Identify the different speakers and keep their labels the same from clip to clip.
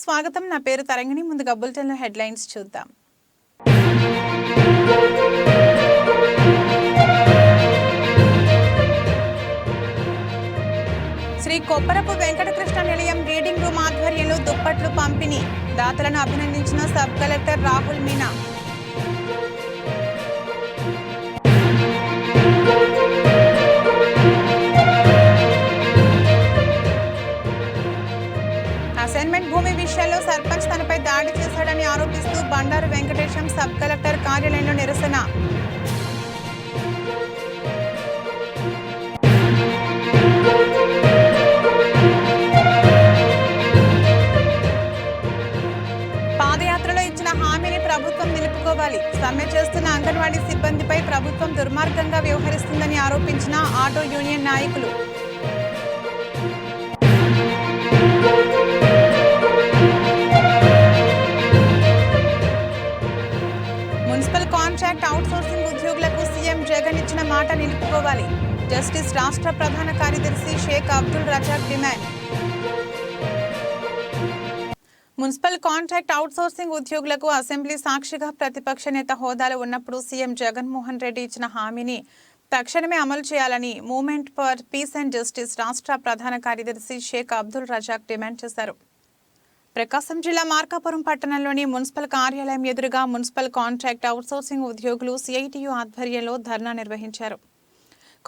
Speaker 1: స్వాగతం. నా పేరు తరంగిణి. ముందుగా బులెటిన్ హెడ్లైన్స్ చూద్దాం. శ్రీ కొప్పరపు వెంకటకృష్ణ నిలయం రీడింగ్ రూమ్ ఆధ్వర్యంలో దుప్పట్లు పంపిణీ. దాతలను అభినందించిన sub collector Rahul Meena. Government భూమి విషయంలో సర్పంచ్ తనపై దాడి చేశాడని ఆరోపిస్తూ బండారు వెంకటేశం సబ్ కలెక్టర్ కార్యాలయంలో నిరసన. పాదయాత్రలో ఇచ్చిన హామీని ప్రభుత్వం నిలుపుకోవాలి. సమ్మె చేస్తున్న అంగన్వాడీ సిబ్బందిపై ప్రభుత్వం దుర్మార్గంగా వ్యవహరిస్తుందని ఆరోపించిన ఆటో యూనియన్ నాయకులు. జగన్ ఇచ్చిన మాట నిలుపుకోవాలి. జస్టిస్ రాష్ట్ర ప్రధాన కార్యదర్శి Shaik Abdul Razak demand. Municipal contract outsourcing ఉద్యోగులకు అసెంబ్లీ సాక్షిగా ప్రతిపక్ష నేత హోదాలో ఉన్నప్పుడు సీఎం జగన్మోహన్ రెడ్డి ఇచ్చిన హామీని తక్షణమే అమలు చేయాలని movement for peace and justice రాష్ట్ర ప్రధాన కార్యదర్శి షేక్ అబ్దుల్ రజాక్ డిమాండ్ చేశారు. ప్రకాశం జిల్లా మార్కాపురం పట్టణంలోని మున్సిపల్ కార్యాలయం ఎదురుగా మున్సిపల్ కాంట్రాక్ట్ అవుట్సోర్సింగ్ ఉద్యోగులు సిఐటియు ఆధ్వర్యంలో ధర్నా నిర్వహించారు.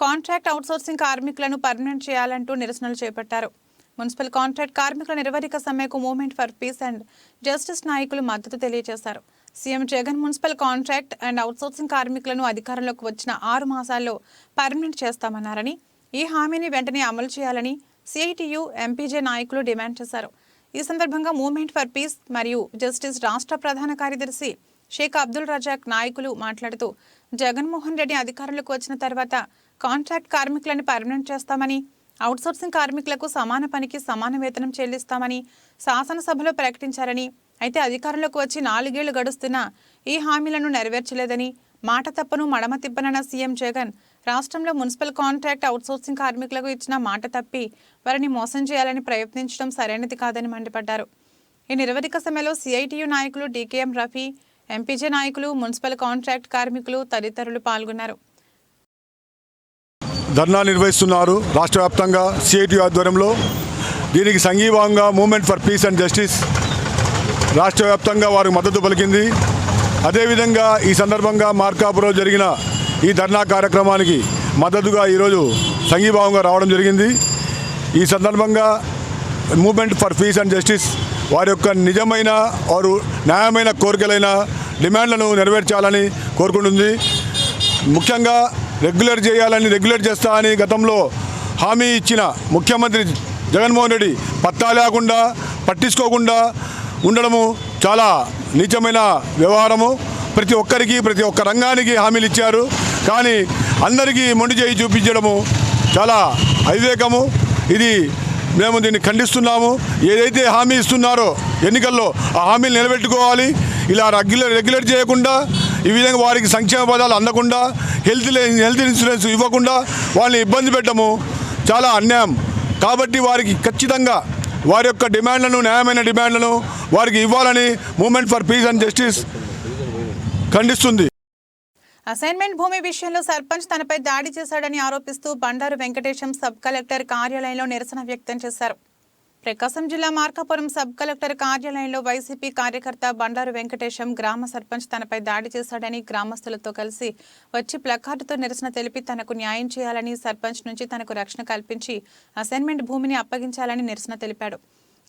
Speaker 1: కాంట్రాక్ట్ అవుట్సోర్సింగ్ కార్మికులను పర్మనెంట్ చేయాలంటూ నిరసనలు చేపట్టారు. మున్సిపల్ కాంట్రాక్ట్ కార్మికుల నిరవధిక సమ్మెకు movement for peace and justice నాయకులు మద్దతు తెలియజేశారు. CM Jagan municipal contract and outsourcing కార్మికులను అధికారంలోకి వచ్చిన ఆరు మాసాల్లో పర్మనెంట్ చేస్తామన్నారని ఈ హామీని వెంటనే అమలు చేయాలని సిఐటియు ఎంపీజే నాయకులు డిమాండ్ చేశారు. ఈ సందర్భంగా మూవ్మెంట్ ఫర్ పీస్ మరియు జస్టిస్ రాష్ట్ర ప్రధాన కార్యదర్శి షేక్ అబ్దుల్ రజాక్ నాయకులు మాట్లాడుతూ జగన్మోహన్ రెడ్డి అధికారంలోకి వచ్చిన తర్వాత కాంట్రాక్ట్ కార్మికులను పర్మనెంట్ చేస్తామని అవుట్సోర్సింగ్ కార్మికులకు సమాన పనికి సమాన వేతనం చెల్లిస్తామని శాసనసభలో ప్రకటించారని అయితే అధికారంలోకి వచ్చి నాలుగేళ్ళు గడుస్తున్నా ఈ హామీలను నెరవేర్చలేదని మాట తప్పను మడమ తిప్పనన్న సీఎం జగన్ రాష్ట్రంలో మున్సిపల్ కాంట్రాక్ట్ అవుట్సోర్సింగ్ కార్మికులకు ఇచ్చిన మాట తప్పి వారిని మోసం చేయాలని ప్రయత్నించడం సరైనది కాదని మండిపడ్డారు. ఈ నిరవధిక సమ్మెలో సిఐటియు నాయకులు డీకేఎం రఫీ ఎంపీజే నాయకులు మున్సిపల్ కాంట్రాక్ట్ కార్మికులు తదితరులు పాల్గొన్నారు.
Speaker 2: ధర్నా నిర్వహిస్తున్నారు రాష్ట్ర వ్యాప్తంగా సిఐటియు ఆధ్వర్యంలో. దీనికి సంఘీభావంగా movement for peace and justice. రాష్ట్ర వ్యాప్తంగా వారికి మద్దతు పలికింది. అదేవిధంగా ఈ సందర్భంగా మార్కాపురం జరిగిన ఈ ధర్నా కార్యక్రమానికి మద్దతుగా ఈరోజు సంఘీభావంగా రావడం జరిగింది. ఈ సందర్భంగా movement for peace and justice వారి యొక్క నిజమైన వారు న్యాయమైన కోరికలైన డిమాండ్లను నెరవేర్చాలని కోరుకుంటుంది. ముఖ్యంగా రెగ్యులర్ చేయాలని రెగ్యులేట్ చేస్తా అని గతంలో హామీ ఇచ్చిన ముఖ్యమంత్రి జగన్మోహన్ రెడ్డి పత్తా లేకుండా పట్టించుకోకుండా ఉండడము చాలా నీచమైన వ్యవహారము. ప్రతి ఒక్కరికి ప్రతి ఒక్క రంగానికి హామీలు ఇచ్చారు. కానీ అందరికీ మొండి చేయి చూపించడము చాలా అవివేకము. ఇది మేము దీన్ని ఖండిస్తున్నాము. ఏదైతే హామీ ఇస్తున్నారో ఎన్నికల్లో ఆ హామీలు నిలబెట్టుకోవాలి. ఇలా రెగ్యులర్ రెగ్యులేట్ చేయకుండా ఈ విధంగా వారికి సంక్షేమ పదాలు అందకుండా హెల్త్ హెల్త్ ఇన్సూరెన్స్ ఇవ్వకుండా వాళ్ళని ఇబ్బంది పెట్టడము చాలా అన్యాయం. కాబట్టి వారికి ఖచ్చితంగా వారి యొక్క డిమాండ్లను న్యాయమైన డిమాండ్లను వారికి ఇవ్వాలని movement for peace and justice ఖండిస్తుంది.
Speaker 1: Assignment భూమి విషయంలో సర్పంచ్ తనపై దాడి చేశాడని ఆరోపిస్తూ బండారు వెంకటేశం సబ్ కలెక్టర్ కార్యాలయంలో నిరసన వ్యక్తం చేశారు. ప్రకాశం జిల్లా మార్కాపురం సబ్ కలెక్టర్ కార్యాలయంలో వైసీపీ కార్యకర్త బండారు వెంకటేశం గ్రామ సర్పంచ్ తనపై దాడి చేశాడని గ్రామస్తులతో కలిసి వచ్చి ప్లకార్డుతో నిరసన తెలిపి తనకు న్యాయం చేయాలని సర్పంచ్ నుంచి తనకు రక్షణ కల్పించి అసైన్మెంట్ భూమిని అప్పగించాలని నిరసన తెలిపాడు.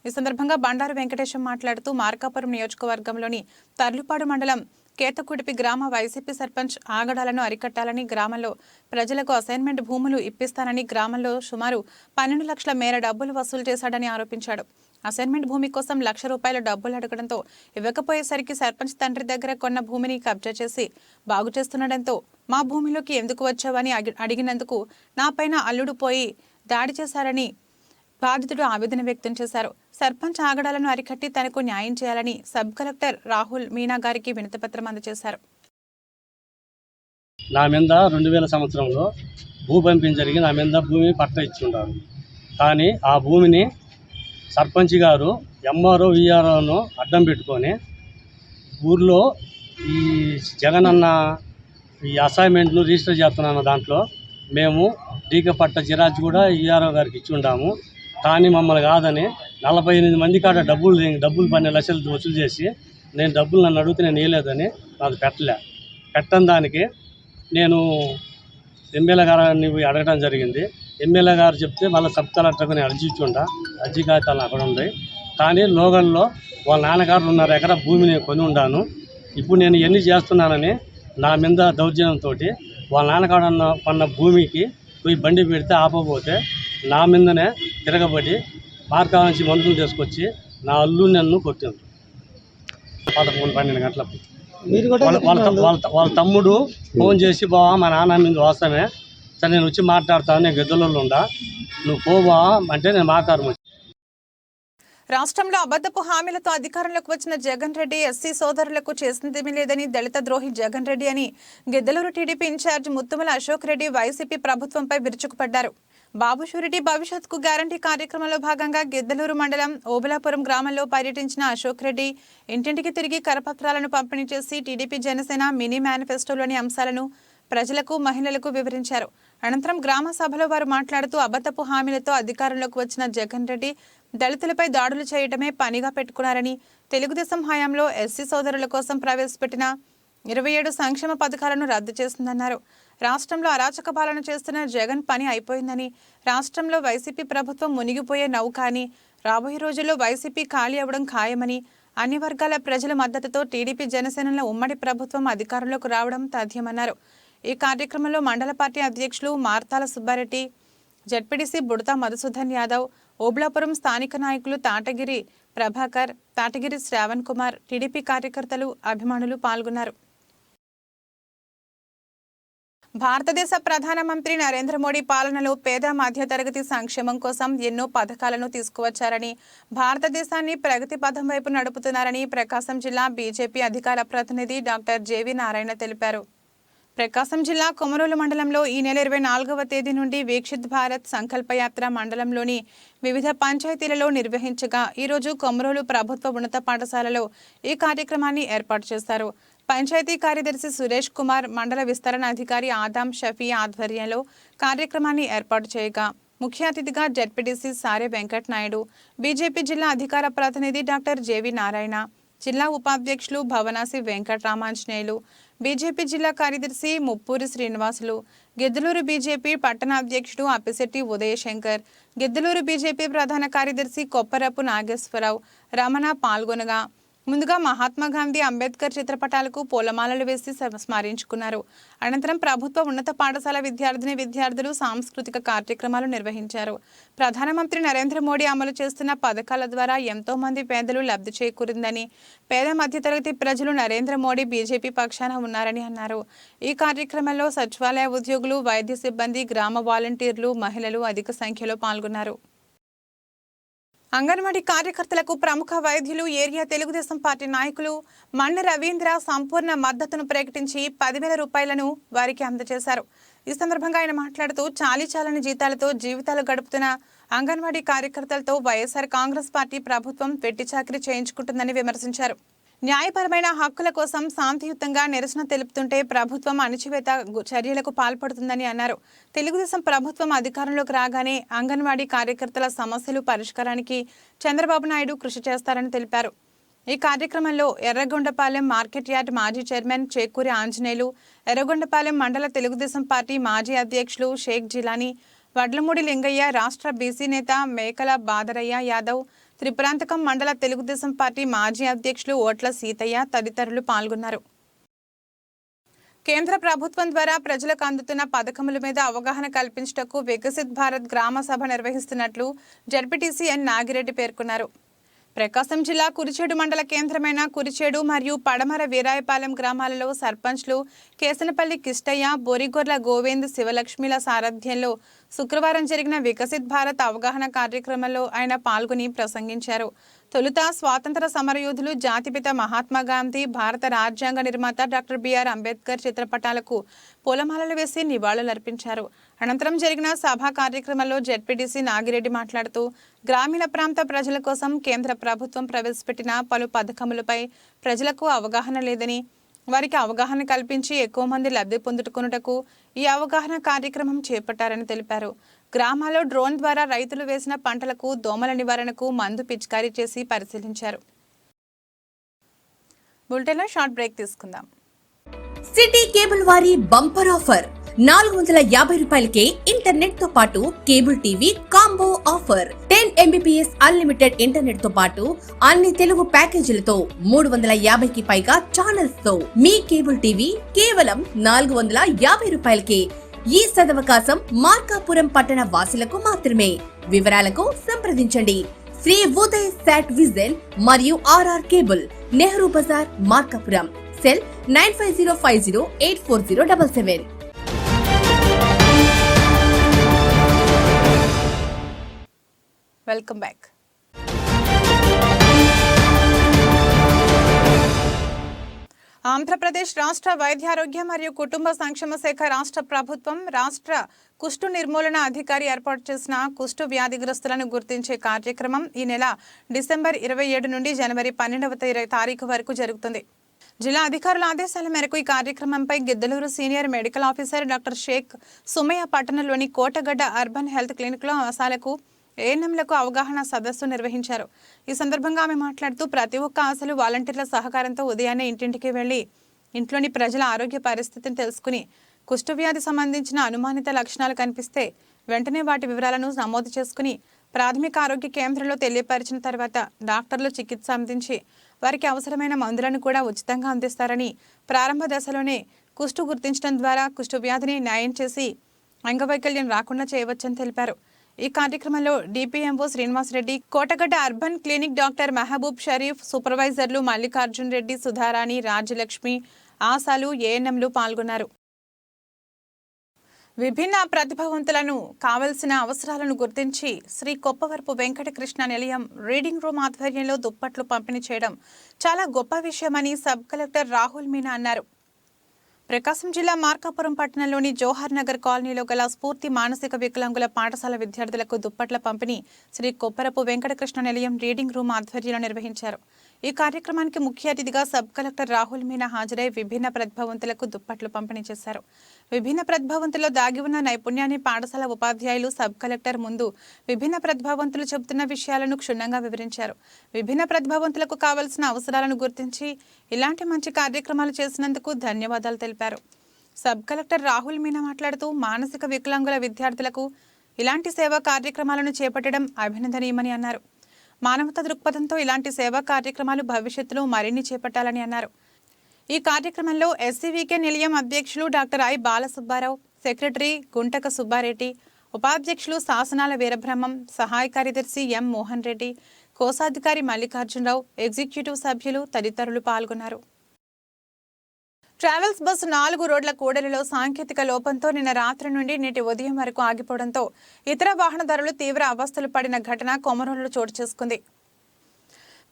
Speaker 1: ఈ సందర్భంగా బండారు వెంకటేశం మాట్లాడుతూ మార్కాపురం నియోజకవర్గంలోని తర్లుపాడు మండలం కేతకుడిపి గ్రామ వైసీపీ సర్పంచ్ ఆగడాలను అరికట్టాలని గ్రామంలో ప్రజలకు అసైన్మెంట్ భూములు ఇప్పిస్తానని గ్రామంలో సుమారు పన్నెండు లక్షల మేర డబ్బులు వసూలు చేశాడని ఆరోపించాడు. అసైన్మెంట్ భూమి కోసం లక్ష రూపాయల డబ్బులు అడగడంతో ఇవ్వకపోయేసరికి సర్పంచ్ తండ్రి దగ్గర కొన్న భూమిని కబ్జా చేసి బాగు చేస్తుండటంతో మా భూమిలోకి ఎందుకు వచ్చావని అడిగినందుకు నాపైన అల్లుడు పోయి దాడి చేశారని బాధితుడు ఆవేదన వ్యక్తం చేశారు. సర్పంచ్ ఆగడాలను అరికట్టి తనకు న్యాయం చేయాలని సబ్ కలెక్టర్ రాహుల్ మీనా గారికి వినతిపత్రం అందజేశారు.
Speaker 3: నా మీద రెండు వేల సంవత్సరంలో భూ పంపిణీ జరిగి నా మీద భూమి పట్ట ఇచ్చి కానీ ఆ భూమిని సర్పంచ్ గారు ఎంఆర్ఓ విఆర్ఓను అడ్డం పెట్టుకొని ఊర్లో ఈ జగనన్న ఈ అసైన్మెంట్ను రిజిస్టర్ చేస్తున్నాను దాంట్లో. మేము డీకే పట్ట జిరాజ్ కూడా ఈఆర్ఓ గారికి ఇచ్చి ఉండాము. కానీ మమ్మల్ని కాదని నలభై ఎనిమిది మంది కాడ డబ్బులు డబ్బులు పన్నెండు లక్షలు వసూలు చేసి నేను డబ్బులు నన్ను అడిగితే నేను వేయలేదని నాకు పెట్టలే. పెట్టని దానికి నేను ఎమ్మెల్యే గారిని పోయి అడగడం జరిగింది. ఎమ్మెల్యే గారు చెప్తే వాళ్ళ సబ్ కలెక్టర్కి నేను అర్జీ ఇచ్చుంటా అర్జీ కాగితాలు అక్కడ ఉన్నాయి. కానీ లోగల్లో వాళ్ళ నాన్నగారు ఉన్నారు ఎకరా నేను కొని ఉండాను. ఇప్పుడు నేను ఎన్ని చేస్తున్నానని నా మీద దౌర్జన్యంతో వాళ్ళ నాన్నగారు ఉన్న పన్న భూమికి పోయి బండి పెడితే ఆపబోతే నా మీదనే తిరగబడి మార్కా నుంచి మందులు తీసుకొచ్చి నా అల్లు నన్ను కొట్టింది పదకొండు పన్నెండు గంటలకు వాళ్ళ వాళ్ళ తమ్ముడు ఫోన్ చేసి బావా మా నాన్న మీద వస్తామే సరే నేను వచ్చి మాట్లాడతాను నేను గద్దెలలో ఉండా. నువ్వు పోవా అంటే నేను మాకారం వచ్చి
Speaker 1: రాష్ట్రంలో అబద్ధపు హామీలతో అధికారంలోకి వచ్చిన జగన్ రెడ్డి ఎస్సీ సోదరులకు చేసిందేమీ లేదని దళిత ద్రోహి జగన్ రెడ్డి అని Giddalur TDP incharge Muthumala Ashok Reddy YCP ప్రభుత్వంపై విరుచుకుపడ్డారు. బాబు షూరిటీ భవిష్యత్కు గ్యారంటీ కార్యక్రమంలో భాగంగా గిద్దలూరు మండలం ఓబలాపురం గ్రామంలో పర్యటించిన అశోక్ రెడ్డి ఇంటింటికి తిరిగి కరపత్రాలను పంపిణీ చేసి టీడీపీ జనసేన మినీ మేనిఫెస్టోలోని అంశాలను ప్రజలకు మహిళలకు వివరించారు. అనంతరం గ్రామ సభలో వారు మాట్లాడుతూ అబద్ధపు హామీలతో అధికారంలోకి వచ్చిన జగన్ రెడ్డి దళితులపై దాడులు చేయడమే పనిగా పెట్టుకున్నారని తెలుగుదేశం హయాంలో ఎస్సీ సోదరుల కోసం ప్రవేశపెట్టిన ఇరవై ఏడు సంక్షేమ పథకాలను రద్దు చేస్తుందన్నారు రాష్ట్రంలో అరాచక పాలన చేస్తున్న జగన్ పని అయిపోయిందని రాష్ట్రంలో వైసీపీ ప్రభుత్వం మునిగిపోయే నౌక అని రాబోయే రోజుల్లో వైసీపీ ఖాళీ అవ్వడం ఖాయమని అన్ని వర్గాల ప్రజల మద్దతుతో టీడీపీ జనసేనల ఉమ్మడి ప్రభుత్వం అధికారంలోకి రావడం తథ్యమన్నారు ఈ కార్యక్రమంలో మండల పార్టీ అధ్యక్షులు మార్తాల సుబ్బారెడ్డి జడ్పీడీసీ బుడతా మధుసూదన్ యాదవ్ ఓబ్లాపురం స్థానిక నాయకులు తాటగిరి ప్రభాకర్ తాటగిరి శ్రావణ్ కుమార్ టీడీపీ కార్యకర్తలు అభిమానులు పాల్గొన్నారు. భారతదేశ ప్రధానమంత్రి నరేంద్ర మోడీ పాలనలో పేద మధ్యతరగతి సంక్షేమం కోసం ఎన్నో పథకాలను తీసుకువచ్చారని భారతదేశాన్ని ప్రగతి పథం వైపు నడుపుతున్నారని ప్రకాశం జిల్లా బీజేపీ అధికార ప్రతినిధి డాక్టర్ జేవి నారాయణ తెలిపారు. ప్రకాశం జిల్లా కొమరోలు మండలంలో ఈ నెల ఇరవై నాలుగవ తేదీ నుండి వీక్షిత్ భారత్ సంకల్పయాత్ర మండలంలోని వివిధ పంచాయతీలలో నిర్వహించగా ఈరోజు కొమరోలు ప్రభుత్వ ఉన్నత పాఠశాలలో ఈ కార్యక్రమాన్ని ఏర్పాటు చేశారు. పంచాయతీ కార్యదర్శి సురేష్ కుమార్ మండల విస్తరణ అధికారి ఆదాం షఫీ ఆధ్వర్యంలో కార్యక్రమాన్ని ఏర్పాటు చేయగా ముఖ్య అతిథిగా జడ్పీటీసీ సారే వెంకటనాయుడు బీజేపీ జిల్లా అధికార ప్రతినిధి డాక్టర్ జేవి నారాయణ జిల్లా ఉపాధ్యక్షులు భవనాసి వెంకటరామాంజనేయులు బీజేపీ జిల్లా కార్యదర్శి ముప్పూరి శ్రీనివాసులు గిద్దలూరు బీజేపీ పట్టణ అధ్యక్షుడు అప్పిశెట్టి ఉదయశంకర్ గిద్దలూరు బీజేపీ ప్రధాన కార్యదర్శి కొప్పరపు నాగేశ్వరరావు రమణ పాల్గొనగా ముందుగా మహాత్మా గాంధీ అంబేద్కర్ చిత్రపటాలకు పూలమాలలు వేసి స్మరించుకున్నారు. అనంతరం ప్రభుత్వ ఉన్నత పాఠశాల విద్యార్థిని విద్యార్థులు సాంస్కృతిక కార్యక్రమాలు నిర్వహించారు. ప్రధానమంత్రి నరేంద్ర మోడీ అమలు చేస్తున్న పథకాల ద్వారా ఎంతో మంది పేదలు లబ్ధి చేకూరిందని పేద మధ్యతరగతి ప్రజలు నరేంద్ర మోడీ బీజేపీ పక్షాన ఉన్నారని అన్నారు. ఈ కార్యక్రమంలో సచివాలయ ఉద్యోగులు వైద్య సిబ్బంది గ్రామ వాలంటీర్లు మహిళలు అధిక సంఖ్యలో పాల్గొన్నారు. అంగన్వాడీ కార్యకర్తలకు ప్రముఖ వైద్యులు ఏరియా తెలుగుదేశం పార్టీ నాయకులు మండ రవీంద్ర సంపూర్ణ మద్దతును ప్రకటించి పదివేల రూపాయలను వారికి అందజేశారు. ఈ సందర్భంగా ఆయన మాట్లాడుతూ చాలీ చాలని జీతాలతో జీవితాలు గడుపుతున్న అంగన్వాడీ కార్యకర్తలతో వైఎస్ఆర్ కాంగ్రెస్ పార్టీ ప్రభుత్వం వెట్టి చాకరీ చేయించుకుంటుందని విమర్శించారు. న్యాయపరమైన హక్కుల కోసం శాంతియుతంగా నిరసన తెలుపుతుంటే ప్రభుత్వం అణచివేత చర్యలకు పాల్పడుతుందని అన్నారు. తెలుగుదేశం ప్రభుత్వం అధికారంలోకి రాగానే అంగన్వాడీ కార్యకర్తల సమస్యలు పరిష్కారానికి చంద్రబాబు నాయుడు కృషి చేస్తారని తెలిపారు. ఈ కార్యక్రమంలో ఎర్రగొండపాలెం మార్కెట్ యార్డ్ మాజీ చైర్మన్ చేకూరి ఆంజనేయులు ఎర్రగొండపాలెం మండల తెలుగుదేశం పార్టీ మాజీ అధ్యక్షులు షేక్ జిలానీ వడ్లమూడి లింగయ్య రాష్ట్ర బీసీ నేత మేకల బాదరయ్య యాదవ్ త్రిపురాంతకం మండల తెలుగుదేశం పార్టీ మాజీ అధ్యక్షులు ఓట్ల సీతయ్య తదితరులు పాల్గొన్నారు. కేంద్ర ప్రభుత్వం ద్వారా ప్రజలకు అందుతున్న పథకముల మీద అవగాహన కల్పించటకు వికసిత్ భారత్ గ్రామ సభ నిర్వహిస్తున్నట్లు జడ్పీటీసీ ఎన్ నాగిరెడ్డి పేర్కొన్నారు. ప్రకాశం జిల్లా కురిచేడు మండల కేంద్రమైన కురిచేడు మరియు పడమర వీరాయపాలెం గ్రామాలలో సర్పంచ్లు కేసనపల్లి కిష్టయ్య బోరిగొర్ల గోవింద్ శివలక్ష్మిల సారథ్యంలో శుక్రవారం జరిగిన వికసిత్ భారత్ అవగాహన కార్యక్రమంలో ఆయన పాల్గొని ప్రసంగించారు. తొలుత స్వాతంత్ర సమరయోధులు జాతిపిత మహాత్మా గాంధీ భారత రాజ్యాంగ నిర్మాత డాక్టర్ బిఆర్ అంబేద్కర్ చిత్రపటాలకు పూలమాలలు వేసి నివాళులర్పించారు. అనంతరం జరిగిన సభా కార్యక్రమంలో జెడ్పీటీసీ నాగిరెడ్డి మాట్లాడుతూ గ్రామీణ ప్రాంత ప్రజల కోసం కేంద్ర ప్రభుత్వం ప్రవేశపెట్టిన పలు పథకములపై ప్రజలకు అవగాహన లేదని వారికి అవగాహన కల్పించి ఎక్కువ మంది లబ్ధి పొందుటకునుటకు ఈ అవగాహన కార్యక్రమం చేపట్టారని తెలిపారు. గ్రామాల్లో డ్రోన్ ద్వారా రైతులు వేసిన పంటలకు దోమల నివారణకు మందు పిచికారీ చేసి పరిశీలించారు. బులెటిన్లో షార్ట్ బ్రేక్ తీసుకుందాం.
Speaker 4: సిటీ కేబుల్ వారి బంపర్ ఆఫర్. నాలుగు వందల యాభై రూపాయలకే ఇంటర్నెట్తో పాటు cable TV combo offer. Ten MBPS unlimited ఇంటర్నెట్తో పాటు అన్ని తెలుగు ప్యాకేజీలతో మూడు వందల యాభైకి పైగా ఛానల్స్తో మీ కేబుల్ టీవీ కేవలం నాలుగు వందల యాభై రూపాయలకే ఈ సదవకాశం మార్కాపురం పట్టణ వాసులకు మాత్రమే. వివరాలకు సంప్రదించండి. శ్రీ ఉదయ్ శాట్ విజన్ మరియు RR cable Nehru Bazar Markapuram. Cell nine five zero five zero eight four zero double seven.
Speaker 1: Welcome back. Andhra Pradesh రాష్ట్ర వైద్యారోగ్య మరియు కుటుంబ సంక్షేమ శాఖ రాష్ట్ర ప్రభుత్వం రాష్ట్ర కుష్టు నిర్మూలన అధికారి ఏర్పాటు చేసిన కుష్టు వ్యాధిగ్రస్తులను గుర్తించే కార్యక్రమం ఈ నెల డిసెంబర్ ఇరవై ఏడు నుండి జనవరి పన్నెండవ తారీఖు వరకు జరుగుతుంది. జిల్లా అధికారుల ఆదేశాల మేరకు ఈ కార్యక్రమంపై Giddalur senior medical officer doctor Sheikh Sumayya పట్టణంలోని కోటగడ్డ అర్బన్ హెల్త్ క్లినిక్లో ఆశాలకు ఏఎన్ఎంలకు అవగాహన సదస్సు నిర్వహించారు. ఈ సందర్భంగా ఆమె మాట్లాడుతూ ప్రతి ఒక్క ఆశలు వాలంటీర్ల సహకారంతో ఉదయాన్నే ఇంటింటికి వెళ్ళి ఇంట్లోని ప్రజల ఆరోగ్య పరిస్థితిని తెలుసుకుని కుష్ఠవ్యాధి సంబంధించిన అనుమానిత లక్షణాలు కనిపిస్తే వెంటనే వాటి వివరాలను నమోదు చేసుకుని ప్రాథమిక ఆరోగ్య కేంద్రంలో తెలియపరిచిన తర్వాత డాక్టర్లు చికిత్స అందించి వారికి అవసరమైన మందులను కూడా ఉచితంగా అందిస్తారని ప్రారంభ దశలోనే కుష్టు గుర్తించడం ద్వారా కుష్టు వ్యాధిని న్యాయం చేసి అంగవైకల్యం రాకుండా చేయవచ్చని తెలిపారు. ఈ కార్యక్రమంలో DPMO Srinivasa Reddy Kotagadda urban clinic doctor Mahaboob Sharif సూపర్వైజర్లు Mallikarjun Reddy Sudharani Rajyalakshmi ఆశాలు ఏఎన్ఎంలు పాల్గొన్నారు. విభిన్న ప్రతిభావంతులను కావలసిన అవసరాలను గుర్తించి శ్రీ కొప్పవరపు వెంకటకృష్ణ నిలయం రీడింగ్ రూమ్ ఆధ్వర్యంలో దుప్పట్లు పంపిణీ చేయడం చాలా గొప్ప విషయమని సబ్ కలెక్టర్ రాహుల్ మీనా అన్నారు. ప్రకాశం జిల్లా మార్కాపురం పట్టణంలోని జోహార్ నగర్ కాలనీలో గల స్ఫూర్తి మానసిక వికలాంగుల పాఠశాల విద్యార్థులకు దుప్పట్ల పంపిణీ శ్రీ కొప్పరపు వెంకటకృష్ణ నిలయం రీడింగ్ రూమ్ ఆధ్వర్యంలో నిర్వహించారు. ఈ కార్యక్రమానికి ముఖ్య అతిథిగా సబ్ కలెక్టర్ రాహుల్ మీనా హాజరై విభిన్న ప్రతిభావంతులకు దుప్పట్లు పంపిణీ చేశారు. విభిన్న ప్రతిభావంతుల్లో దాగి ఉన్న నైపుణ్యాన్ని పాఠశాల ఉపాధ్యాయులు సబ్ కలెక్టర్ ముందు విభిన్న ప్రతిభావంతులు చెబుతున్న విషయాలను క్షుణ్ణంగా వివరించారు. విభిన్న ప్రతిభావంతులకు కావలసిన అవసరాలను గుర్తించి ఇలాంటి మంచి కార్యక్రమాలు చేసినందుకు ధన్యవాదాలు తెలిపారు. సబ్ కలెక్టర్ రాహుల్ మీనా మాట్లాడుతూ మానసిక వికలాంగుల విద్యార్థులకు ఇలాంటి సేవా కార్యక్రమాలను చేపట్టడం అభినందనీయమని అన్నారు. మానవతా దృక్పథంతో ఇలాంటి సేవా కార్యక్రమాలు భవిష్యత్తులో మరిన్ని చేపట్టాలని అన్నారు. ఈ కార్యక్రమంలో ఎస్సీవీకే నిలయం అధ్యక్షులు doctor I. Balasubbarao secretary Guntaka Subba Reddy ఉపాధ్యక్షులు శాసనాల వీరబ్రహ్మం సహాయ కార్యదర్శి ఎం. మోహన్ రెడ్డి కోశాధికారి మల్లికార్జునరావు ఎగ్జిక్యూటివ్ సభ్యులు తదితరులు పాల్గొన్నారు. ట్రావెల్స్ బస్సు నాలుగు రోడ్ల కూడలిలో సాంకేతిక లోపంతో నిన్న రాత్రి నుండి నేటి ఉదయం వరకు ఆగిపోవడంతో ఇతర వాహనదారులు తీవ్ర అవస్థలు పడిన ఘటన కొమరంలో చోటు చేసుకుంది.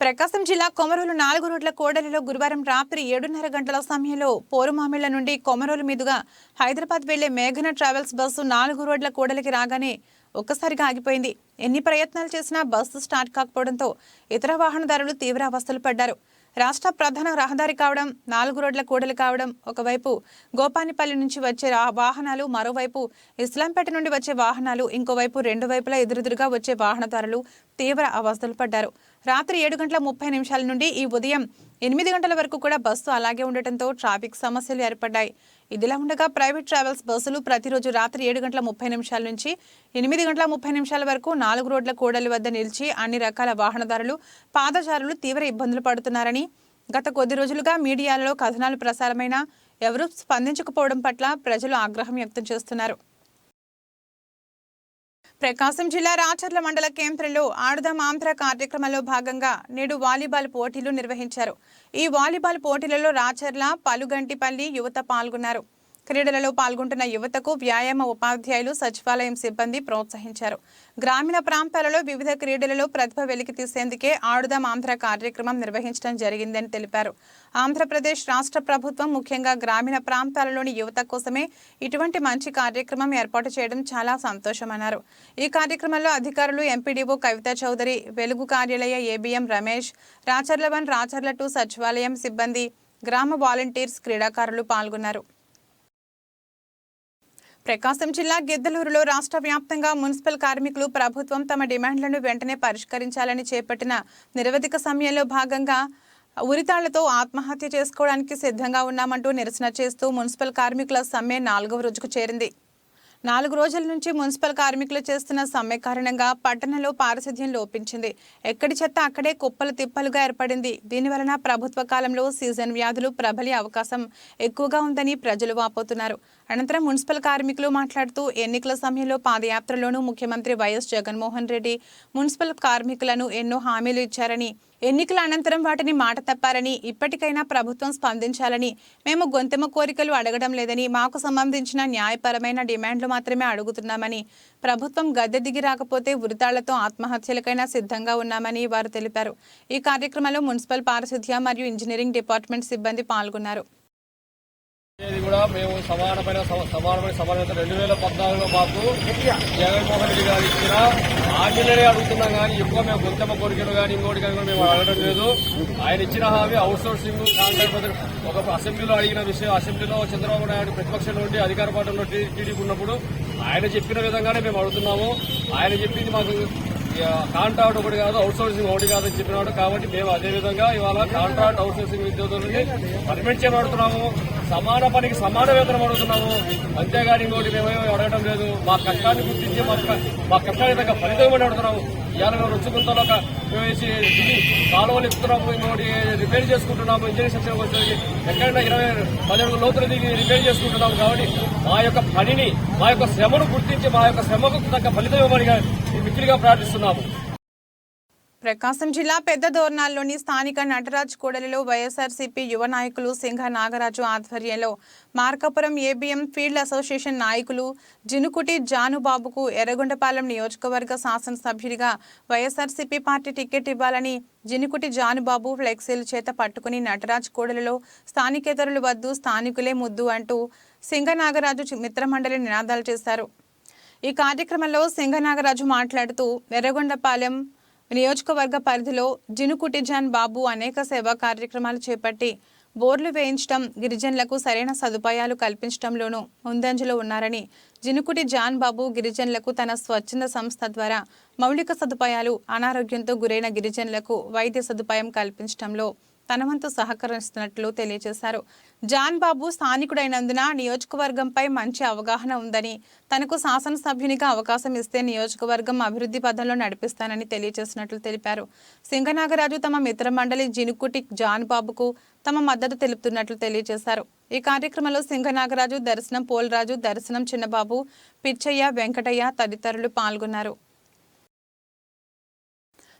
Speaker 1: ప్రకాశం జిల్లా కొమరోలు నాలుగు రోడ్ల కోడలిలో గురువారం రాత్రి ఏడున్నర గంటల సమయంలో పోరుమామిళ్ళ నుండి కొమరోలు మీదుగా హైదరాబాద్ వెళ్ళే మేఘన ట్రావెల్స్ బస్సు నాలుగు రోడ్ల కూడలికి రాగానే ఒక్కసారిగా ఆగిపోయింది. ఎన్ని ప్రయత్నాలు చేసినా బస్సు స్టార్ట్ కాకపోవడంతో ఇతర వాహనదారులు తీవ్ర అవస్థలు పడ్డారు. రాష్ట్ర ప్రధాన రహదారి కావడం నాలుగు రోడ్ల కూడలి కావడం ఒకవైపు గోపానిపల్లి నుంచి వచ్చే వాహనాలు మరోవైపు ఇస్లాంపేట నుండి వచ్చే వాహనాలు ఇంకోవైపు రెండు వైపులా ఎదురెదురుగా వచ్చే వాహనదారులు తీవ్ర అవస్థలు పడ్డారు. రాత్రి ఏడు గంటల ముప్పై నిమిషాల నుండి ఈ ఉదయం ఎనిమిది గంటల వరకు కూడా బస్సు అలాగే ఉండటంతో ట్రాఫిక్ సమస్యలు ఏర్పడ్డాయి. ఇదిలా ఉండగా ప్రైవేట్ ట్రావెల్స్ బస్సులు ప్రతిరోజు రాత్రి ఏడు గంటల ముప్పై నిమిషాల నుంచి ఎనిమిది గంటల ముప్పై నిమిషాల వరకు నాలుగు రోడ్ల కూడలి వద్ద నిలిచి అన్ని రకాల వాహనదారులు పాదచారులు తీవ్ర ఇబ్బందులు పడుతున్నారని గత కొద్ది రోజులుగా మీడియాలో కథనాలు ప్రసారమైన ఎవరూ స్పందించకపోవడం పట్ల ప్రజలు ఆగ్రహం వ్యక్తం చేస్తున్నారు. ప్రకాశం జిల్లా రాచర్ల మండల కేంద్రంలో ఆడుదాం ఆంధ్ర కార్యక్రమంలో భాగంగా నేడు వాలీబాల్ పోటీలు నిర్వహించారు. ఈ వాలీబాల్ పోటీలలో రాచర్ల పలుగంటిపల్లి యువత పాల్గొన్నారు. క్రీడలలో పాల్గొంటున్న యువతకు వ్యాయామ ఉపాధ్యాయులు సచివాలయం సిబ్బంది ప్రోత్సహించారు. గ్రామీణ ప్రాంతాలలో వివిధ క్రీడలలో ప్రతిభ వెలికి తీసేందుకే ఆడుదాం ఆంధ్ర కార్యక్రమం నిర్వహించడం జరిగిందని తెలిపారు. ఆంధ్రప్రదేశ్ రాష్ట్ర ప్రభుత్వం ముఖ్యంగా గ్రామీణ ప్రాంతాలలోని యువత కోసమే ఇటువంటి మంచి కార్యక్రమం ఏర్పాటు చేయడం చాలా సంతోషమన్నారు. ఈ కార్యక్రమంలో అధికారులు ఎంపీడీఓ కవిత చౌదరి వెలుగు కార్యాలయ ABM Ramesh Racherla one Racherla two సచివాలయం సిబ్బంది గ్రామ వాలంటీర్స్ క్రీడాకారులు పాల్గొన్నారు. ప్రకాశం జిల్లా గిద్దలూరులో రాష్ట్ర వ్యాప్తంగా మున్సిపల్ కార్మికులు ప్రభుత్వం తమ డిమాండ్లను వెంటనే పరిష్కరించాలని చేపట్టిన నిరవధిక సమయంలో భాగంగా ఉరితాళ్ళతో ఆత్మహత్య చేసుకోవడానికి సిద్ధంగా ఉన్నామంటూ నిరసన చేస్తూ మున్సిపల్ కార్మికుల సమ్మె నాలుగవ రోజుకు చేరింది. నాలుగు రోజుల నుంచి మున్సిపల్ కార్మికులు చేస్తున్న సమ్మె కారణంగా పట్టణంలో పారిశుధ్యం లోపించింది. ఎక్కడి చెత్త అక్కడే కుప్పలు తిప్పలుగా ఏర్పడింది. దీనివలన ప్రభుత్వ కాలంలో సీజన్ వ్యాధులు ప్రబలి అవకాశం ఎక్కువగా ఉందని ప్రజలు వాపోతున్నారు. అనంతరం మున్సిపల్ కార్మికులు మాట్లాడుతూ ఎన్నికల సమయంలో పాదయాత్రలోనూ ముఖ్యమంత్రి వైఎస్ జగన్మోహన్ రెడ్డి మున్సిపల్ కార్మికులను ఎన్నో హామీలు ఇచ్చారని ఎన్నికల అనంతరం వాటిని మాట తప్పారని ఇప్పటికైనా ప్రభుత్వం స్పందించాలని మేము గొంతెమ కోరికలు అడగడం లేదని మాకు సంబంధించిన న్యాయపరమైన డిమాండ్లు మాత్రమే అడుగుతున్నామని ప్రభుత్వం గద్దె దిగి రాకపోతే వృతాళ్ళతో ఆత్మహత్యలకైనా సిద్ధంగా ఉన్నామని వారు తెలిపారు. ఈ కార్యక్రమంలో మున్సిపల్ పారిశుధ్య మరియు ఇంజనీరింగ్ డిపార్ట్మెంట్ సిబ్బంది పాల్గొన్నారు.
Speaker 5: కూడా మేము సమానమైన సమానమైన సమానత రెండు వేల పద్నాలుగులో మాకు జగన్మోహన్ రెడ్డి గారు ఇచ్చిన ఆంజనేయుడే అడుగుతున్నాం కానీ ఎక్కువ మేము గొంతమ్మ కోరికలు కానీ ఇంకోటి కానీ మేము అడగడం లేదు. ఆయన ఇచ్చిన హామీ అవుట్ సోర్సింగ్ కాంట్రాక్ట్ ఒక అసెంబ్లీలో అడిగిన విషయం అసెంబ్లీలో చంద్రబాబు నాయుడు ప్రతిపక్షంలో ఉండి అధికార పార్టీలో టీడీపీ ఉన్నప్పుడు ఆయన చెప్పిన విధంగానే మేము అడుగుతున్నాము. ఆయన చెప్పింది మాకు కాంట్రాక్ట్ ఒకటి కాదు అవుట్ సోర్సింగ్ ఒకటి కాదు చెప్పినాడు. కాబట్టి మేము అదే విధంగా ఇవాళ కాంట్రాక్ట్ అవుట్ సోర్సింగ్ ఉద్యోగులని పర్మిట్ చేయబడుతున్నాము. సమాన పనికి సమాన వేతనం అడుగుతున్నాము. అంతేగాని ఇంకోటి మేము అడగడం లేదు. మా కష్టాన్ని గుర్తించి మా కష్టాన్ని మా తగ్గ ఫలితం అడుగుతున్నాము. ఇవాళ మేము ఒక వేసి కాలువలు ఇస్తున్నాము ఇంకోటి రిపేర్ చేసుకుంటున్నాము ఇంజనీర్ సెక్షన్ ఎక్కడైనా ఇరవై పదిహేడు లోతులు దిగి రిపేర్ చేసుకుంటున్నాము కాబట్టి మా యొక్క పనిని మా యొక్క శ్రమను గుర్తించి మా యొక్క శ్రమకు తగ్గ ఫలితం ఇవ్వమని మిక్కిలిగా ప్రార్థిస్తున్నాము.
Speaker 1: ప్రకాశం జిల్లా పెద్ద దోర్నాల్లోని స్థానిక నటరాజ్ కూడలిలో వైఎస్ఆర్సీపీ యువ నాయకులు సింఘ నాగరాజు ఆధ్వర్యంలో మార్కాపురం ఏబిఎం ఫీల్డ్ అసోసియేషన్ నాయకులు జినుకుటి జానుబాబుకు ఎర్రగొండపాలెం నియోజకవర్గ శాసనసభ్యుడిగా వైఎస్ఆర్సీపీ పార్టీ టికెట్ ఇవ్వాలని జినుకుటి జానుబాబు ఫ్లెక్సీలు చేత పట్టుకుని నటరాజ్ కూడలిలో స్థానికేతరులు వద్దు స్థానికులే ముద్దు అంటూ సింగ నాగరాజు మిత్రమండలి నినాదాలు చేశారు. ఈ కార్యక్రమంలో సింగనాగరాజు మాట్లాడుతూ ఎర్రగొండపాలెం నియోజకవర్గ పరిధిలో జినుకుటి జాన్ బాబు అనేక సేవా కార్యక్రమాలు చేపట్టి బోర్లు వేయించడం గిరిజనులకు సరైన సదుపాయాలు కల్పించడంలోనూ ముందంజలో ఉన్నారని జినుకుటి జాన్ బాబు గిరిజనులకు తన స్వచ్ఛంద సంస్థ ద్వారా మౌలిక సదుపాయాలు అనారోగ్యంతో గురైన గిరిజనులకు వైద్య సదుపాయం కల్పించడంలో తన వంతు సహకరిస్తున్నట్లు తెలియజేశారు. జాన్ బాబు స్థానికుడైనందున నియోజకవర్గంపై మంచి అవగాహన ఉందని తనకు శాసనసభ్యునిగా అవకాశం ఇస్తే నియోజకవర్గం అభివృద్ధి పథంలో నడిపిస్తానని తెలియజేసినట్లు తెలిపారు. సింగనాగరాజు తమ మిత్రమండలి జినుకుటి జాన్ బాబుకు తమ మద్దతు తెలుపుతున్నట్లు తెలియజేశారు. ఈ కార్యక్రమంలో సింగనాగరాజు దర్శనం పోలరాజు దర్శనం చిన్నబాబు పిచ్చయ్య వెంకటయ్య తదితరులు పాల్గొన్నారు.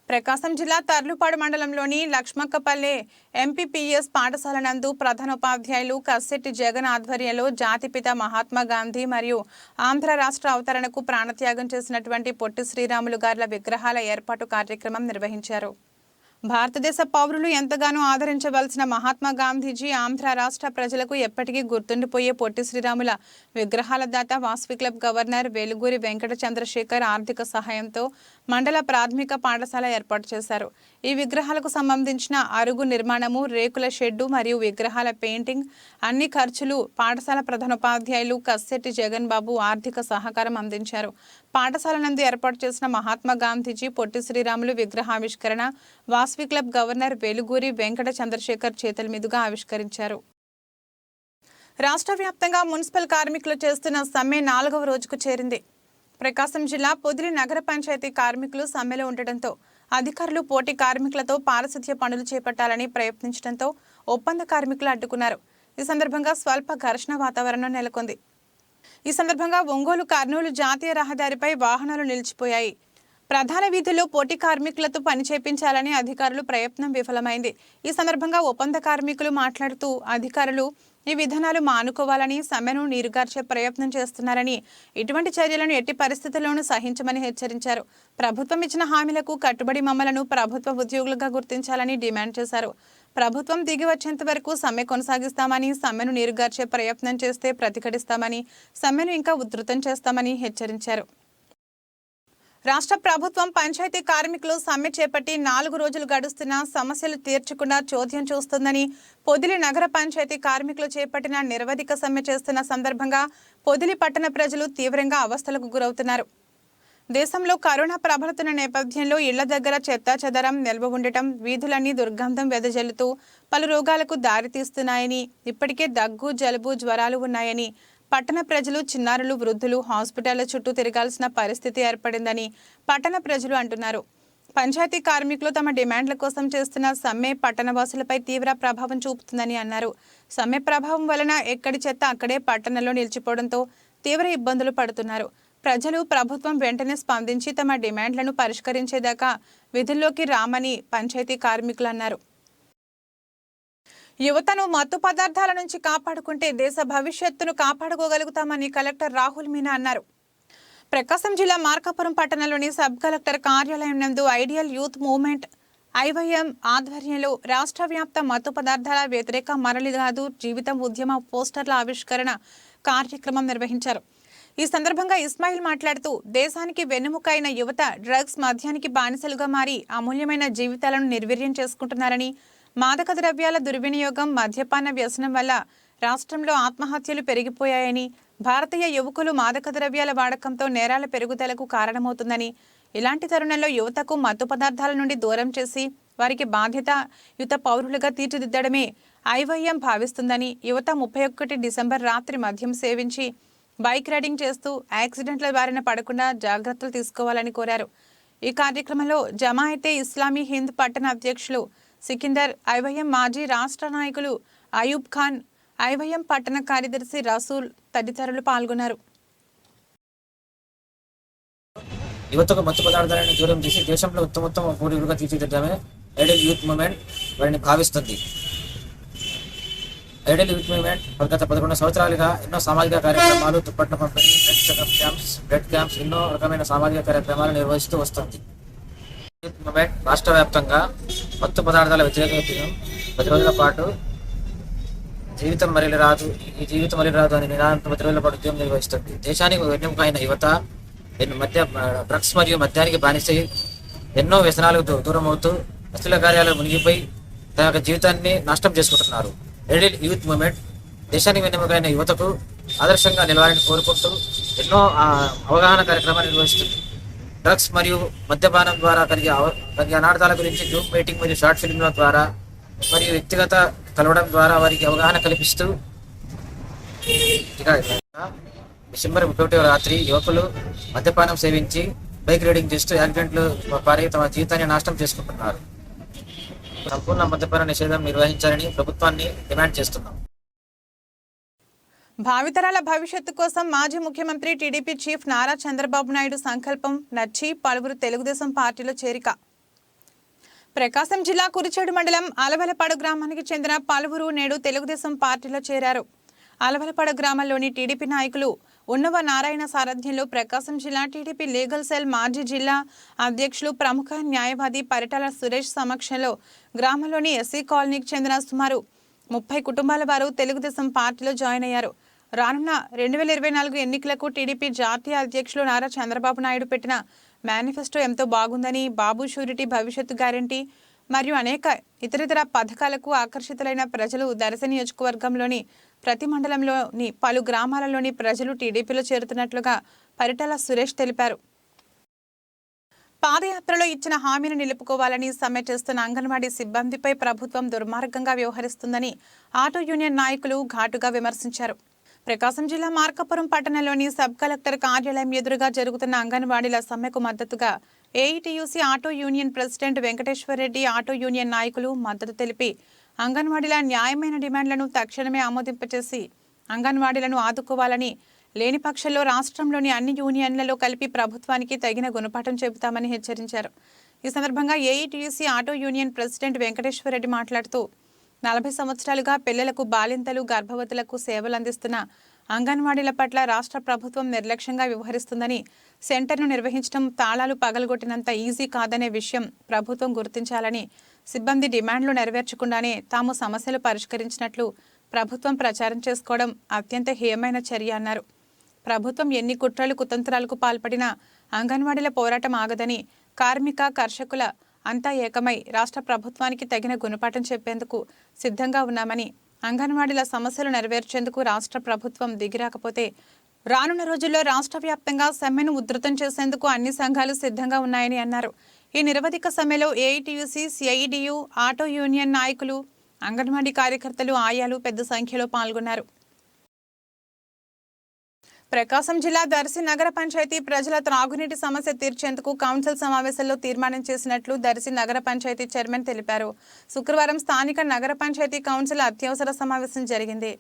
Speaker 1: ప్రకాశం జిల్లా తర్లుపాడు మండలంలోని లక్ష్మక్కపల్లె ఎంపీపీఎస్ పాఠశాల నందు ప్రధానోపాధ్యాయులు కస్సెట్టి జగన్ ఆధ్వర్యంలో జాతిపిత మహాత్మా గాంధీ మరియు ఆంధ్ర రాష్ట్ర అవతరణకు ప్రాణత్యాగం చేసినటువంటి పొట్టి శ్రీరాములు గార్ల విగ్రహాల ఏర్పాటు కార్యక్రమం నిర్వహించారు. భారతదేశ పౌరులు ఎంతగానో ఆదరించవలసిన మహాత్మా గాంధీజీ ఆంధ్ర రాష్ట్ర ప్రజలకు ఎప్పటికీ గుర్తుండిపోయే పొట్టి శ్రీరాముల విగ్రహాల దాత వాస్వి క్లబ్ గవర్నర్ వేలుగూరి వెంకట చంద్రశేఖర్ ఆర్థిక సహాయంతో మండల ప్రాథమిక పాఠశాల ఏర్పాటు చేశారు. ఈ విగ్రహాలకు సంబంధించిన అరుగు నిర్మాణము రేకుల షెడ్డు మరియు విగ్రహాల పెయింటింగ్ అన్ని ఖర్చులు పాఠశాల ప్రధానోపాధ్యాయులు కస్సెట్టి జగన్ బాబు ఆర్థిక సహకారం అందించారు. పాఠశాల నందు ఏర్పాటు చేసిన మహాత్మా గాంధీజీ పొట్టి శ్రీరాములు విగ్రహావిష్కరణ వాస్వి క్లబ్ గవర్నర్ వెలుగూరి వెంకట చంద్రశేఖర్ చేతుల మీదుగా ఆవిష్కరించారు. రాష్ట్ర వ్యాప్తంగా మున్సిపల్ కార్మికులు చేస్తున్న సమ్మె నాలుగవ రోజుకు చేరింది. ప్రకాశం జిల్లా పొదిలి నగర పంచాయతీ కార్మికులు సమ్మెలో ఉండటంతో అధికారులు పోటీ కార్మికులతో పారిశుధ్య పనులు చేపట్టాలని ప్రయత్నించడంతో ఒప్పంద కార్మికులు అడ్డుకున్నారు. ఈ సందర్భంగా స్వల్ప ఘర్షణ వాతావరణం నెలకొంది. ఈ సందర్భంగా ఒంగోలు కర్నూలు జాతీయ రహదారిపై వాహనాలు నిలిచిపోయాయి. ప్రధాన వీధుల్లో పోటీ కార్మికులతో పని చేపించాలని అధికారులు ప్రయత్నం విఫలమైంది. ఈ సందర్భంగా ఒప్పంద కార్మికులు మాట్లాడుతూ అధికారులు ఈ విధానాలు మానుకోవాలని సమ్మెను నీరుగార్చే ప్రయత్నం చేస్తున్నారని ఇటువంటి చర్యలను ఎట్టి పరిస్థితుల్లోనూ సహించమని హెచ్చరించారు. ప్రభుత్వం ఇచ్చిన హామీలకు కట్టుబడి మమ్మలను ప్రభుత్వ ఉద్యోగులుగా గుర్తించాలని డిమాండ్ చేశారు. ప్రభుత్వం దిగి వచ్చేంత వరకు సమ్మె కొనసాగిస్తామని సమ్మెను నీరుగార్చే ప్రయత్నం చేస్తే ప్రతిఘటిస్తామని సమ్మెను ఇంకా ఉధృతం చేస్తామని హెచ్చరించారు. రాష్ట్ర ప్రభుత్వం పంచాయతీ కార్మికులు సమ్మె చేపట్టి నాలుగు రోజులు గడుస్తున్నా సమస్యలు తీర్చకుండా చోద్యం చూస్తుందని పొదిలి నగర పంచాయతీ కార్మికులు చేపట్టిన నిరవధిక సమ్మె చేస్తున్న సందర్భంగా పొదిలి పట్టణ ప్రజలు తీవ్రంగా అవస్థలకు గురవుతున్నారు. దేశంలో కరోనా ప్రబలుతున్న నేపథ్యంలో ఇళ్ళ దగ్గర చెత్త చెదరం నిల్వ ఉండటం వీధులన్నీ దుర్గంధం వెదజల్లుతూ పలు రోగాలకు దారితీస్తున్నాయని ఇప్పటికే దగ్గు జలుబు జ్వరాలు ఉన్నాయని పట్టణ ప్రజలు చిన్నారులు వృద్ధులు హాస్పిటళ్ళ చుట్టూ తిరగాల్సిన పరిస్థితి ఏర్పడిందని పట్టణ ప్రజలు అంటున్నారు. పంచాయతీ కార్మికులు తమ డిమాండ్ల కోసం చేస్తున్న సమ్మె పట్టణవాసులపై తీవ్ర ప్రభావం చూపుతుందని అన్నారు. సమ్మె ప్రభావం వలన ఎక్కడి చెత్త అక్కడే పట్టణంలో నిలిచిపోవడంతో తీవ్ర ఇబ్బందులు పడుతున్నారు. ప్రజలు ప్రభుత్వం వెంటనే స్పందించి తమ డిమాండ్లను పరిష్కరించేదాకా విధుల్లోకి రామని పంచాయతీ కార్మికులు అన్నారు. యువతను మత్తు పదార్థాల నుంచి కాపాడుకుంటే దేశ భవిష్యత్తును కాపాడుకోగలుగుతామని కలెక్టర్ రాహుల్ మీనా అన్నారు. ప్రకాశం జిల్లా మార్కాపురం పట్టణంలోని సబ్ కలెక్టర్ కార్యాలయం నందు ఐడియల్ యూత్ మూవ్మెంట్ ఐవైఎం ఆధ్వర్యంలో రాష్ట్ర వ్యాప్త మత్తు పదార్థాల వ్యతిరేక మరలి కాదు జీవితం ఉద్యమ పోస్టర్ల ఆవిష్కరణ కార్యక్రమం నిర్వహించారు. ఈ సందర్భంగా ఇస్మాయిల్ మాట్లాడుతూ దేశానికి వెన్నెముక అయిన యువత డ్రగ్స్ మద్యానికి బానిసలుగా మారి అమూల్యమైన జీవితాలను నిర్వీర్యం చేసుకుంటున్నారని మాదక ద్రవ్యాల దుర్వినియోగం మద్యపాన వ్యసనం వల్ల రాష్ట్రంలో ఆత్మహత్యలు పెరిగిపోయాయని భారతీయ యువకులు మాదక ద్రవ్యాల వాడకంతో నేరాల పెరుగుదలకు కారణమవుతుందని ఇలాంటి తరుణంలో యువతకు మత్తు పదార్థాల నుండి దూరం చేసి వారికి బాధ్యత యుత పౌరులుగా తీర్చిదిద్దడమే ఐవైఎం భావిస్తుందని యువత ముప్పై ఒకటి డిసెంబర్ రాత్రి మద్యం సేవించి బైక్ రైడింగ్ చేస్తూ యాక్సిడెంట్ల బారిన పడకుండా జాగ్రత్తలు తీసుకోవాలని కోరారు. ఈ కార్యక్రమంలో జమాయితే ఇస్లామీ హింద్ పట్టణ అధ్యక్షులు సికిందర్ ఐవైఎం మాజీ రాష్ట్ర నాయకులు అయూబ్ ఖాన్ ఐవైఎం పట్టణ కార్యదర్శి రసూల్ తదితరులు పాల్గొన్నారు.
Speaker 6: యువతకు మత్తు పదార్థాలను దూరం చేసి దేశంలో ఉత్తమోత్తమ పౌరులుగా తీర్చిదిద్దడమే ఐడల్ యూత్ మూమెంట్ వారిని భావిస్తుంది. ఐడల్ యూత్ మూవ్మెంట్ గత పదకొండు సంవత్సరాలుగా ఎన్నో సామాజిక కార్యక్రమాలు దుప్పట్ల పంపిణీ blood checkup camps blood camps ఎన్నో రకమైన సామాజిక కార్యక్రమాలు నిర్వహిస్తూ వస్తుంది. యూత్ మూవ్మెంట్ రాష్ట్ర వ్యాప్తంగా మత్తు పదార్థాల వ్యతిరేక ఉద్యమం పది రోజుల పాటు జీవితం మరలి రాదు. ఈ జీవితం మరలి రాదు అని నినాదంతో పది రోజుల పాటు ఉద్యమం నిర్వహిస్తుంది. దేశానికి వెన్నెముక అయిన యువత మద్య మధ్య డ్రగ్స్ మరియు మద్యానికి బానిసై ఎన్నో వ్యసనాలకు దూరం అవుతూ అశ్లీల కార్యాలకు మునిగిపోయి తన యొక్క జీవితాన్ని నష్టం చేసుకుంటున్నారు. ఎడిల్ యూత్ మూమెంట్ దేశానికి వెన్నెముకైన యువతకు ఆదర్శంగా నిలవాలని కోరుకుంటూ ఎన్నో అవగాహన కార్యక్రమాలు నిర్వహిస్తుంది. డ్రగ్స్ మరియు మద్యపానం ద్వారా కలిగే కలిగే అనార్థాల గురించి జూమ్ మీటింగ్ మరియు షార్ట్ ఫిల్మ్ల ద్వారా మరియు వ్యక్తిగత కలవడం ద్వారా వారికి అవగాహన కల్పిస్తూ డిసెంబర్ ముప్పై ఒకటి రాత్రి యువకులు మద్యపానం సేవించి బైక్ రైడింగ్ చేస్తూ యాక్సిడెంట్లు పారి తమ జీవితాన్ని నాశనం చేసుకుంటున్నారు. సంపూర్ణ మద్యపాన నిషేధం నిర్వహించాలని ప్రభుత్వాన్ని డిమాండ్ చేస్తున్నాం.
Speaker 1: భావితరాల భవిష్యత్తు కోసం మాజీ ముఖ్యమంత్రి టీడీపీ చీఫ్ నారా చంద్రబాబు నాయుడు సంకల్పం నచ్చి పలువురు తెలుగుదేశం పార్టీలో చేరిక. ప్రకాశం జిల్లా కురిచేడు మండలం అలవలపాడు గ్రామానికి చెందిన పలువురు నేడు తెలుగుదేశం పార్టీలో చేరారు. అలవలపాడు గ్రామంలోని టీడీపీ నాయకులు ఉన్నవ నారాయణ సారథ్యంలో ప్రకాశం జిల్లా టీడీపీ లీగల్ సెల్ మాజీ జిల్లా అధ్యక్షులు ప్రముఖ న్యాయవాది పరిటాల సురేష్ సమక్షంలో గ్రామంలోని ఎస్సీ కాలనీకి చెందిన సుమారు ముప్పై కుటుంబాల వారు తెలుగుదేశం పార్టీలో జాయిన్ అయ్యారు. రానున్న రెండు వేల ఇరవై నాలుగు ఎన్నికలకు టీడీపీ జాతీయ అధ్యక్షులు నారా చంద్రబాబు నాయుడు పెట్టిన మేనిఫెస్టో ఎంతో బాగుందని బాబు షూరిటీ భవిష్యత్తు గ్యారంటీ మరియు అనేక ఇతరితర పథకాలకు ఆకర్షితులైన ప్రజలు దరస నియోజకవర్గంలోని ప్రతి మండలంలోని పలు గ్రామాలలోని ప్రజలు టీడీపీలో చేరుతున్నట్లుగా పరిటాల సురేష్ తెలిపారు. పాదయాత్రలో ఇచ్చిన హామీని నిలుపుకోవాలని సమ్మె చేస్తున్న అంగన్వాడీ సిబ్బందిపై ప్రభుత్వం దుర్మార్గంగా వ్యవహరిస్తుందని ఆటో యూనియన్ నాయకులు ఘాటుగా విమర్శించారు. ప్రకాశం జిల్లా మార్కాపురం పట్టణంలోని సబ్ కలెక్టర్ కార్యాలయం ఎదురుగా జరుగుతున్న అంగన్వాడీల సమ్మెకు మద్దతుగా AITUC auto union president Venkateshwar Reddy auto union నాయకులు మద్దతు తెలిపి అంగన్వాడీల న్యాయమైన డిమాండ్లను తక్షణమే ఆమోదింపచేసి అంగన్వాడీలను ఆదుకోవాలని లేని పక్షంలో రాష్ట్రంలోని అన్ని యూనియన్లలో కలిపి ప్రభుత్వానికి తగిన గుణపాఠం చెబుతామని హెచ్చరించారు. ఈ సందర్భంగా AITUC auto union president Venkateswara Reddy మాట్లాడుతూ నలభై సంవత్సరాలుగా పిల్లలకు బాలింతలు గర్భవతులకు సేవలు అందిస్తున్న అంగన్వాడీల పట్ల రాష్ట్ర ప్రభుత్వం నిర్లక్ష్యంగా వ్యవహరిస్తుందని సెంటర్ను నిర్వహించడం తాళాలు పగలగొట్టినంత ఈజీ కాదనే విషయం ప్రభుత్వం గుర్తించాలని సిబ్బంది డిమాండ్లు నెరవేర్చకుండానే తాము సమస్యలు పరిష్కరించినట్లు ప్రభుత్వం ప్రచారం చేసుకోవడం అత్యంత హేయమైన చర్య అన్నారు. ప్రభుత్వం ఎన్ని కుట్రలు కుతంత్రాలకు పాల్పడినా అంగన్వాడీల పోరాటం ఆగదని కార్మిక కర్షకుల అంతా ఏకమై రాష్ట్ర ప్రభుత్వానికి తగిన గుణపాఠం చెప్పేందుకు సిద్ధంగా ఉన్నామని అంగన్వాడీల సమస్యలు నెరవేర్చేందుకు రాష్ట్ర ప్రభుత్వం దిగిరాకపోతే రానున్న రోజుల్లో రాష్ట్ర వ్యాప్తంగా సమ్మెను ఉధృతం చేసేందుకు అన్ని సంఘాలు సిద్ధంగా ఉన్నాయని అన్నారు. ఈ నిరవధిక సమ్మెలో ఏఐటీయూసీ సిఐడియు ఆటో యూనియన్ నాయకులు అంగన్వాడీ కార్యకర్తలు ఆయాలు పెద్ద సంఖ్యలో పాల్గొన్నారు. ప్రకాశం జిల్లా దర్శి నగర పంచాయతీ ప్రజల త్రాగునీటి సమస్య తీర్చేందుకు కౌన్సిల్ సమావేశంలో తీర్మానం చేసినట్లు దర్శి నగర పంచాయతీ చైర్మన్ తెలిపారు. శుక్రవారం స్థానిక నగర పంచాయతీ కౌన్సిల్ అత్యవసర సమావేశం జరిగింది.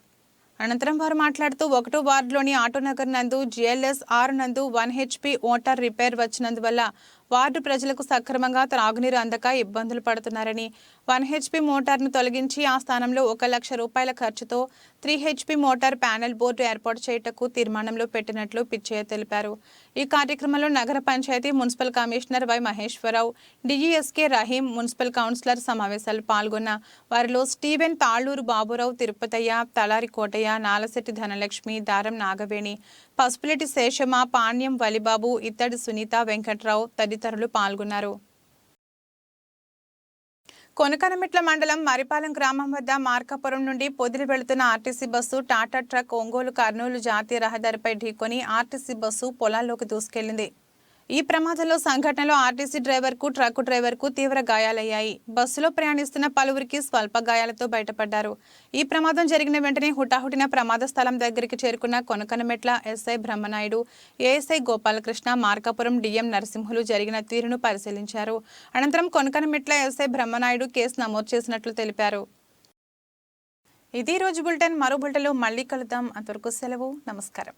Speaker 1: అనంతరం వారు మాట్లాడుతూ ఒకటో వార్డులోని ఆటోనగర్ నందు జిఎల్ఎస్ ఆరు నందు వన్ హెచ్పి మోటార్ రిపేర్ వచ్చినందువల్ల వార్డు ప్రజలకు సక్రమంగా త్రాగునీరు అందక ఇబ్బందులు పడుతున్నారని వన్ హెచ్పి మోటార్ను తొలగించి ఆ స్థానంలో ఒక లక్ష రూపాయల ఖర్చుతో three HP motor panel board ఏర్పాటు చేయుటకు తీర్మానంలో పెట్టినట్లు పిచ్చయ్య తెలిపారు. ఈ కార్యక్రమంలో నగర panchayat municipal commissioner Y Maheswara Rao DGSK Rahim municipal councillor సమావేశాలు పాల్గొన్న వారిలో స్టీవెన్ తాళ్ళూరు బాబురావు తిరుపతయ్య తలారి కోటయ్య నాలశెట్టి ధనలక్ష్మి దారం నాగవేణి పసుపులెట్టి శేషమ పాణ్యం వలిబాబు ఇత్తడి సునీత వెంకట్రావు తదితరులు పాల్గొన్నారు. కొనకనమిట్ల మండలం మరిపాలెం గ్రామం వద్ద మార్కాపురం నుండి పొదిలి వెళుతున్న RTC bus Tata truck Ongole Kurnool జాతీయ రహదారిపై ఢీకొని ఆర్టీసీ బస్సు పొలాల్లోకి దూసుకెళ్ళింది. ఈ ప్రమాదంలో సంఘటనలో ఆర్టీసీ డ్రైవర్కు ట్రక్కు డ్రైవర్కు తీవ్ర గాయాలయ్యాయి. బస్సులో ప్రయాణిస్తున్న పలువురికి స్వల్ప గాయాలతో బయటపడ్డారు. ఈ ప్రమాదం జరిగిన వెంటనే హుటాహుటిన ప్రమాద స్థలం దగ్గరికి చేరుకున్న Konakanametla SI Brahma Naidu ASI Gopalakrishna Markapuram DM Narasimhulu జరిగిన తీరును పరిశీలించారు. అనంతరం కొనకనమెట్ల ఎస్ఐ బ్రహ్మనాయుడు కేసు నమోదు చేసినట్లు తెలిపారు. ఇది రోజు బులెటిన్. మరో బులెటిన్లో మళ్ళీ కలుద్దాం. అంతవరకు సెలవు. నమస్కారం.